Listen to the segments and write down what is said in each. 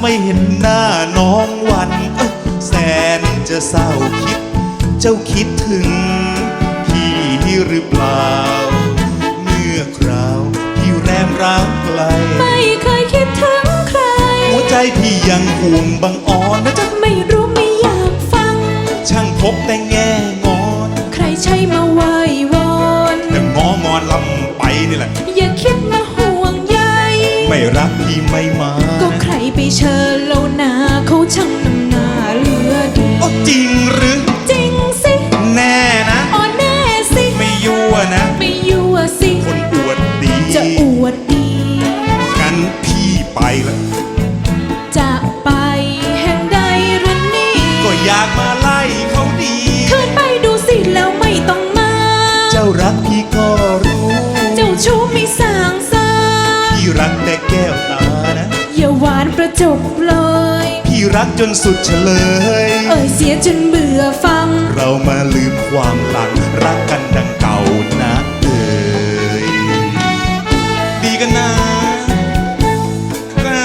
ไม่เห็นหน้าน้องวันแสนจะเศร้าคิด เจ้าคิดถึง พี่หรือเปล่า เมื่อคราวพี่แรมร้างไกล ไม่เคยคิดถึงใคร หัวใจพี่ยังห่วงบางอ่อนนะจ๊ะไม่รู้ไม่อยากฟัง ช่างพบแต่แง่งอน ใครใช่มาไหว้วอนแต่งอมอนลำไปนี่แหละ เชิญเราหนาเขาช่างนำหน้าเหลือดี โอ้จริงหรือจริงสิแน่นะอ่อนแน่สิ ไม่ยั่วนะ ไม่ยั่วสิ คนอวดดีจะอวดดี งั้นพี่ไปแล้วจะไปแห่งใดหรือนี่ก็อยากมาไล่เขาดีคืนไปดูสิแล้วไม่ต้องมา เจ้ารักพี่ก็รู้ เจ้าชู้ไม่สร้างสาพี่รักแต่าหวานประจบเลย พี่รักจนสุดเฉลย เอ่ยเสียจนเบื่อฟัง เรามาลืมความหลังรักกันดังเก่านะเอ่ยดีกันนะนะ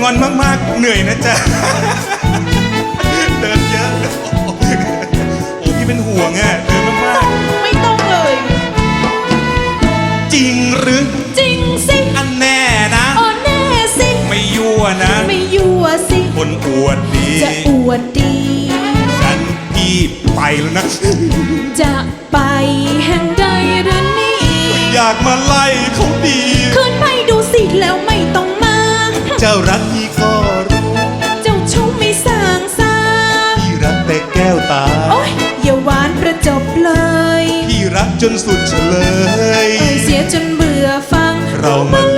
งอนมากๆเหนื่อยนะจ๊ะ ยั่วนะ ไม่ยั่วสิคนอวดดีจะอวดดีกันพี่ไปแล้วนะ จะไปแห่งใดหรือนี่อยากมาไล่เขาดีคืนไปดูสิแล้วไม่ต้องมา เจ้ารักพี่ก็รู้เจ้าชู้ไม่สร้างสาพี่รักแต่แก้วตา โอ๊ยอย่าหวานประจบเลย พี่รักจนสุดเฉลยเอ่ยเสียจนเบื่อฟังเรามา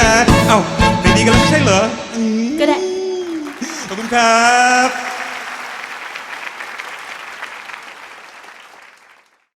นนะเอ้าไม่ดีกันแล้วไม่ใช่เหรอก็ได้ ขอบคุณครับ